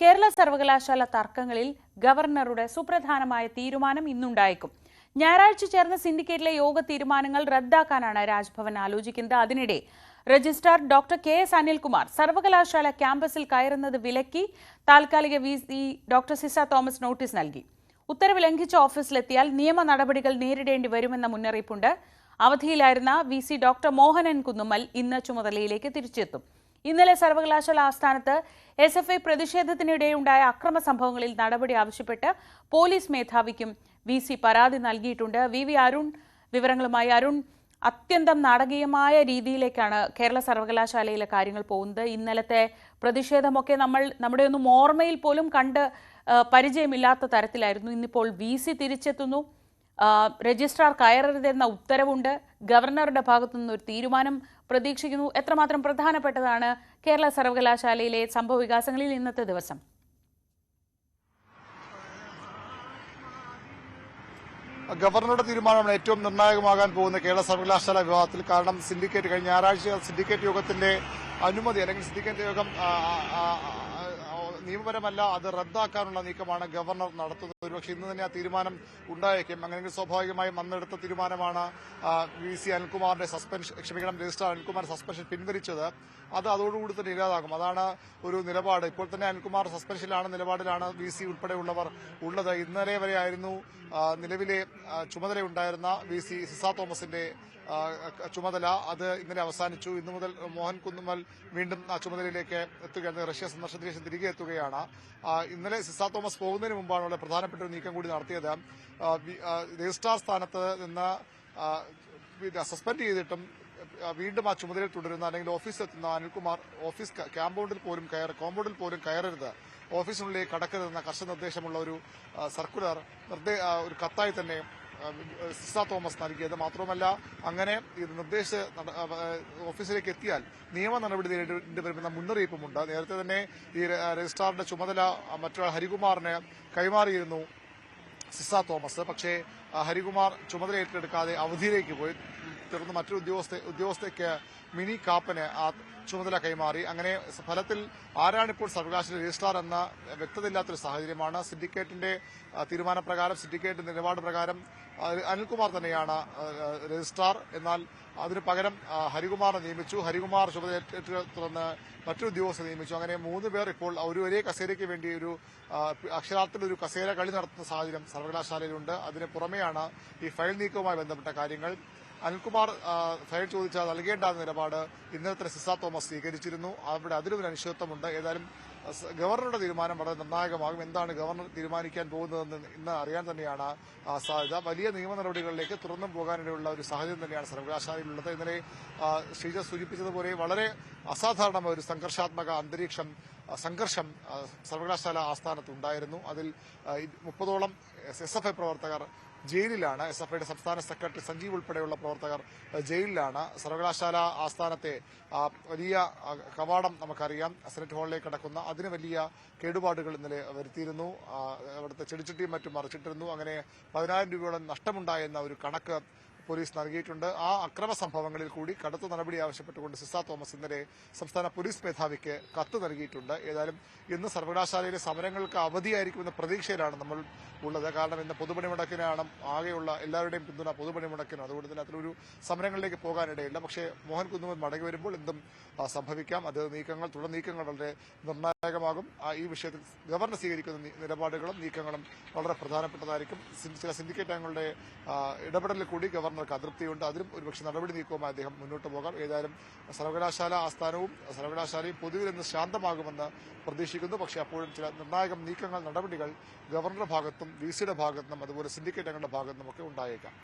കേരള സർവകലാശാല തർക്കങ്ങളിൽ ഗവർണറുടെ സുപ്രധാനമായ തീരുമാനം ഇന്നുണ്ടായേക്കും. ഞായറാഴ്ച ചേർന്ന സിൻഡിക്കേറ്റിലെ യോഗ തീരുമാനങ്ങൾ റദ്ദാക്കാനാണ് രാജ്ഭവൻ ആലോചിക്കുന്നത്. അതിനിടെ registrar doctor K S Anilkumar സർവകലാശാല ക്യാമ്പസിൽ കയറുന്നത് വിലക്കി താൽക്കാലിക V C doctor Ciza Thomas notice നൽകി. ഉത്തരവ് ലംഘിച്ച ഓഫീസിലെത്തിയാൽ നിയമ നടപടികൾ നേരിടേണ്ടി വരുമെന്ന മുന്നറിയിപ്പുണ്ട്. അവധിയിലായിരുന്ന V C doctor Mohanan Kunnummal ഇന്ന് ചുമതലയിലേക്ക് തിരിച്ചെത്തും. ഇന്നലെ സർവകലാശാല ആസ്ഥാനത്ത് എസ് എഫ് ഐ പ്രതിഷേധത്തിനിടെയുണ്ടായ അക്രമ സംഭവങ്ങളിൽ നടപടി ആവശ്യപ്പെട്ട് പോലീസ് മേധാവിക്കും വി സി പരാതി നൽകിയിട്ടുണ്ട്. വി വി അരുൺ വിവരങ്ങളുമായി അരുൺ അത്യന്തം നാടകീയമായ രീതിയിലേക്കാണ് കേരള സർവകലാശാലയിലെ കാര്യങ്ങൾ പോകുന്നത്. ഇന്നലത്തെ പ്രതിഷേധമൊക്കെ നമ്മൾ നമ്മുടെ ഒന്നും ഓർമ്മയിൽ പോലും കണ്ട് പരിചയമില്ലാത്ത തരത്തിലായിരുന്നു. ഇന്നിപ്പോൾ വി സി തിരിച്ചെത്തുന്നു. രജിസ്ട്രാർ കയറരുതെന്ന ഉത്തരവുണ്ട്. ഗവർണറുടെ ഭാഗത്തു നിന്ന് ഒരു തീരുമാനം പ്രതീക്ഷിക്കുന്നു. എത്രമാത്രം പ്രധാനപ്പെട്ടതാണ് കേരള സർവകലാശാലയിലെ സംഭവ വികാസങ്ങളിൽ ഇന്നത്തെ ദിവസം? ഗവർണറുടെ തീരുമാനമാണ് ഏറ്റവും നിർണായകമാകാൻ പോകുന്ന കേരള സർവകലാശാല വിവാദത്തിൽ കാരണം സിൻഡിക്കേറ്റ് കഴിഞ്ഞ ഞായറാഴ്ച സിൻഡിക്കേറ്റ് യോഗത്തിന്റെ അനുമതി അല്ലെങ്കിൽ സിൻഡിക്കേറ്റ് യോഗം നിയമപരമല്ല അത് റദ്ദാക്കാനുള്ള നീക്കമാണ് ഗവർണർ നടത്തുന്നത്. ഒരുപക്ഷെ ഇന്ന് തന്നെ ആ തീരുമാനം ഉണ്ടായേക്കും. അങ്ങനെയെങ്കിൽ സ്വാഭാവികമായും അന്നെടുത്ത തീരുമാനമാണ് വി സി അനിൽകുമാറിന്റെ സസ്പെൻഷൻ ക്ഷമിക്കണം രജിസ്ട്രാർ അനിൽകുമാർ സസ്പെൻഷൻ പിൻവലിച്ചത്. അത് അതോടുകൂടി തന്നെ ഇല്ലാതാകും. അതാണ് ഒരു നിലപാട്. ഇപ്പോൾ തന്നെ അനിൽകുമാർ സസ്പെൻഷനിലാണ് നിലപാടിലാണ് വി സി ഉൾപ്പെടെയുള്ളവർ ഉള്ളത്. ഇന്നലെ വരെ ആയിരുന്നു നിലവിലെ ചുമതലയുണ്ടായിരുന്ന വി സി സിസ തോമസിന്റെ ചുമതല അത് ഇന്നലെ അവസാനിച്ചു. ഇന്നു മുതൽ മോഹൻ കുന്നുമൽ വീണ്ടും ആ ചുമതലയിലേക്ക് എത്തുകയാണ്. റഷ്യ സന്ദർശനത്തിന് ശേഷം തിരികെ എത്തുകയാണ്. ഇന്നലെ സിസ തോമസ് പോകുന്നതിന് മുമ്പാണ് വളരെ പ്രധാനപ്പെട്ട ഒരു നീക്കം കൂടി നടത്തിയത്. രജിസ്ട്രാർ സ്ഥാനത്ത് നിന്ന് സസ്പെൻഡ് ചെയ്തിട്ടും വീണ്ടും ആ ചുമതലയിൽ തുടരുന്ന അല്ലെങ്കിൽ ഓഫീസിൽ എത്തുന്ന അനിൽകുമാർ ഓഫീസ് ക്യാമ്പൗണ്ടിൽ പോലും കയറ കോമ്പൗണ്ടിൽ പോലും കയറരുത്. ഓഫീസിനുള്ളിൽ കടക്കരുതെന്ന കർശന നിർദ്ദേശമുള്ള ഒരു സർക്കുലർ ഒരു കത്തായി തന്നെ സിസ തോമസ് നൽകിയത്. മാത്രമല്ല അങ്ങനെ നിർദ്ദേശ ഓഫീസിലേക്ക് എത്തിയാൽ നിയമ നടപടി നേരിടേണ്ടി വരുമെന്ന മുന്നറിയിപ്പുമുണ്ട്. നേരത്തെ തന്നെ ഈ രജിസ്ട്രാറിന്റെ ചുമതല മറ്റൊരാൾ ഹരികുമാറിന് കൈമാറിയിരുന്നു സിസ തോമസ്. പക്ഷേ ഹരികുമാർ ചുമതല ഏറ്റെടുക്കാതെ അവധിയിലേക്ക് പോയി. തുടർന്ന് മറ്റൊരു ഉദ്യോഗസ്ഥ ഉദ്യോഗസ്ഥയ്ക്ക് മിനി കാപ്പന് ആ ചുമതല കൈമാറി. അങ്ങനെ ഫലത്തിൽ ആരാണിപ്പോൾ സർവകലാശാല രജിസ്ട്രാർ എന്ന വ്യക്തതയില്ലാത്തൊരു സാഹചര്യമാണ്. സിൻഡിക്കേറ്റിന്റെ തീരുമാനപ്രകാരം സിൻഡിക്കേറ്റ് നിലപാട് പ്രകാരം അനിൽകുമാർ തന്നെയാണ് രജിസ്ട്രാർ. എന്നാൽ അതിനു പകരം ഹരികുമാറിനെ നിയമിച്ചു. ഹരികുമാർ ചുമതല ഏറ്റെടുത്തതിനെ തുടർന്ന് മറ്റൊരു ഉദ്യോഗസ്ഥരെ നിയമിച്ചു. അങ്ങനെ മൂന്ന് പേർ ഇപ്പോൾ ഒരു ഒരേ കസേരയ്ക്ക് വേണ്ടി ഒരു അക്ഷരാർത്ഥത്തിൽ ഒരു കസേര കളി നടത്തുന്ന സാഹചര്യം സർവകലാശാലയിലുണ്ട്. അതിന് പുറമെയാണ് ഈ ഫയൽ നീക്കവുമായി ബന്ധപ്പെട്ട കാര്യങ്ങൾ. അനിൽകുമാർ ഫയൽ ചോദിച്ചാൽ നൽകേണ്ട നിലപാട് ഇന്നലത്തെ സിസ തോമസ് സ്വീകരിച്ചിരുന്നു. അവിടെ അതിലും ഒരു അനിശ്ചിതത്വമുണ്ട്. ഏതായാലും ഗവർണറുടെ തീരുമാനം വളരെ നിർണായകമാകും. എന്താണ് ഗവർണർ തീരുമാനിക്കാൻ പോകുന്നതെന്ന് ഇന്ന് അറിയാൻ തന്നെയാണ് സാധ്യത. വലിയ നിയമ നടപടികളിലേക്ക് തുറന്നു പോകാനിടയുള്ള ഒരു സാഹചര്യം തന്നെയാണ് സർവകലാശാലയിലുള്ളത്. ഇന്നലെ ശ്രീജ സൂചിപ്പിച്ചതുപോലെ വളരെ അസാധാരണമായ ഒരു സംഘർഷാത്മക അന്തരീക്ഷം സംഘർഷം സർവകലാശാല ആസ്ഥാനത്ത് ഉണ്ടായിരുന്നു. അതിൽ മുപ്പതോളം എസ് എഫ് ഐ പ്രവർത്തകർ ജയിലിലാണ്. എസ് എഫ് ഐയുടെ സംസ്ഥാന സെക്രട്ടറി സഞ്ജീവ് ഉൾപ്പെടെയുള്ള പ്രവർത്തകർ ജയിലിലാണ്. സർവകലാശാല ആസ്ഥാനത്തെ വലിയ കവാടം നമുക്കറിയാം. സെനറ്റ് ഹാളിലേക്ക് കടക്കുന്ന അതിന് വലിയ കേടുപാടുകൾ ഇന്നലെ വരുത്തിയിരുന്നു. അവിടുത്തെ ചെടിച്ചട്ടിയും മറ്റും മറിച്ചിട്ടിരുന്നു. അങ്ങനെ പതിനായിരം രൂപയോളം നഷ്ടമുണ്ടായെന്ന ഒരു കണക്ക് പോലീസ് നൽകിയിട്ടുണ്ട്. ആ അക്രമ സംഭവങ്ങളിൽ കൂടി കടുത്ത നടപടി ആവശ്യപ്പെട്ടുകൊണ്ട് സിസ തോമസ് ഇന്നലെ സംസ്ഥാന പോലീസ് മേധാവിക്ക് കത്ത് നൽകിയിട്ടുണ്ട്. ഏതായാലും ഇന്ന് സർവകലാശാലയിലെ സമരങ്ങൾക്ക് അവധിയായിരിക്കുമെന്ന പ്രതീക്ഷയിലാണ് നമ്മൾ ഉള്ളത്. കാരണം ഇന്ന് പൊതുപണിമുടക്കിനാണ് ആകെയുള്ള എല്ലാവരുടെയും പിന്തുണ പൊതുപണിമുടക്കിനും. അതുകൊണ്ട് തന്നെ അത്തരൊരു സമരങ്ങളിലേക്ക് പോകാനിടയില്ല. പക്ഷേ മോഹൻ കുന്നുമൻ മടങ്ങി വരുമ്പോൾ എന്തും സംഭവിക്കാം. അത് നീക്കങ്ങൾ തുടർ നീക്കങ്ങൾ വളരെ നിർണായകമാകും. ഈ വിഷയത്തിൽ ഗവർണർ സ്വീകരിക്കുന്ന നിലപാടുകളും നീക്കങ്ങളും വളരെ പ്രധാനപ്പെട്ടതായിരിക്കും. ചില സിൻഡിക്കേറ്റ് അംഗങ്ങളുടെ ഇടപെടലിൽ കൂടി ഗവർണർക്ക് അതൃപ്തിയുണ്ട്. അതിലും ഒരുപക്ഷെ നടപടി നീക്കവുമായി അദ്ദേഹം മുന്നോട്ട് പോകാം. ഏതായാലും സർവകലാശാല ആസ്ഥാനവും സർവകലാശാലയും പൊതുവിൽ നിന്ന് ശാന്തമാകുമെന്ന് പ്രതീക്ഷിക്കുന്നു. പക്ഷേ അപ്പോഴും ചില നിർണായക നീക്കങ്ങൾ നടപടികൾ ഗവർണറുടെ ഭാഗത്തും വി സിയുടെ ഭാഗത്തും അതുപോലെ സിൻഡിക്കേറ്റ് അംഗങ്ങളുടെ ഭാഗത്തും ഒക്കെ ഉണ്ടായേക്കാം.